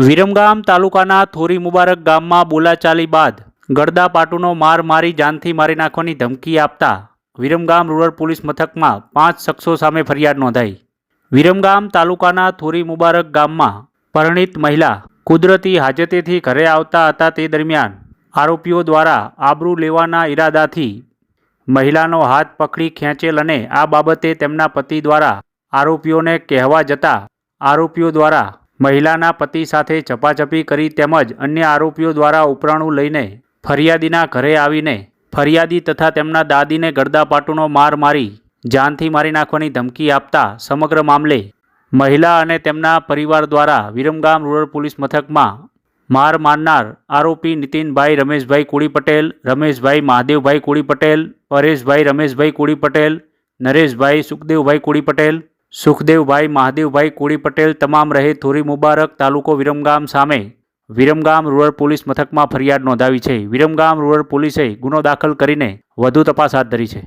વિરમગામ તાલુકાના થોરી મુબારક ગામમાં બોલાચાલી બાદ ગળદા પાટુનો માર મારી જાનથી મારી નાખવાની ધમકી આપતા વિરમગામ રૂરલ પોલીસ મથકમાં પાંચ શખ્સો સામે ફરિયાદ નોંધાઈ. વિરમગામ તાલુકાના થોરી મુબારક ગામમાં પરણિત મહિલા કુદરતી હાજતેથી ઘરે આવતા હતા તે દરમિયાન આરોપીઓ દ્વારા આબરૂ લેવાના ઈરાદાથી મહિલાનો હાથ પકડી ખેંચેલ અને આ બાબતે તેમના પતિ દ્વારા આરોપીઓને કહેવા જતા આરોપીઓ દ્વારા મહિલાના પતિ સાથે ચપાચપી કરી તેમજ અન્ય આરોપીઓ દ્વારા ઉપરાણું લઈને ફરિયાદીના ઘરે આવીને ફરિયાદી તથા તેમના દાદીને ગરદાપાટુનો માર મારી, જાનથી મારી નાખવાની ધમકી આપતા સમગ્ર મામલે મહિલા અને તેમના પરિવાર દ્વારા વિરમગામ રૂરલ પોલીસ મથકમાં માર મારનાર આરોપી નીતિનભાઈ રમેશભાઈ કોળી પટેલ રમેશભાઈ મહાદેવભાઈ કોળી પટેલ પરેશભાઈ રમેશભાઈ કોળી પટેલ નરેશભાઈ સુખદેવભાઈ કોળી પટેલ સુખદેવભાઈ, મહાદેવભાઈ કોળી પટેલ તમામ રહે થોરી મુબારક તાલુકો વિરમગામ સામે. વિરમગામ રૂરલ પોલીસ મથકમાં ફરિયાદ નોંધાવી છે. વિરમગામ રૂરલ પોલીસે ગુનો દાખલ કરીને વધુ તપાસ હાથ ધરી છે.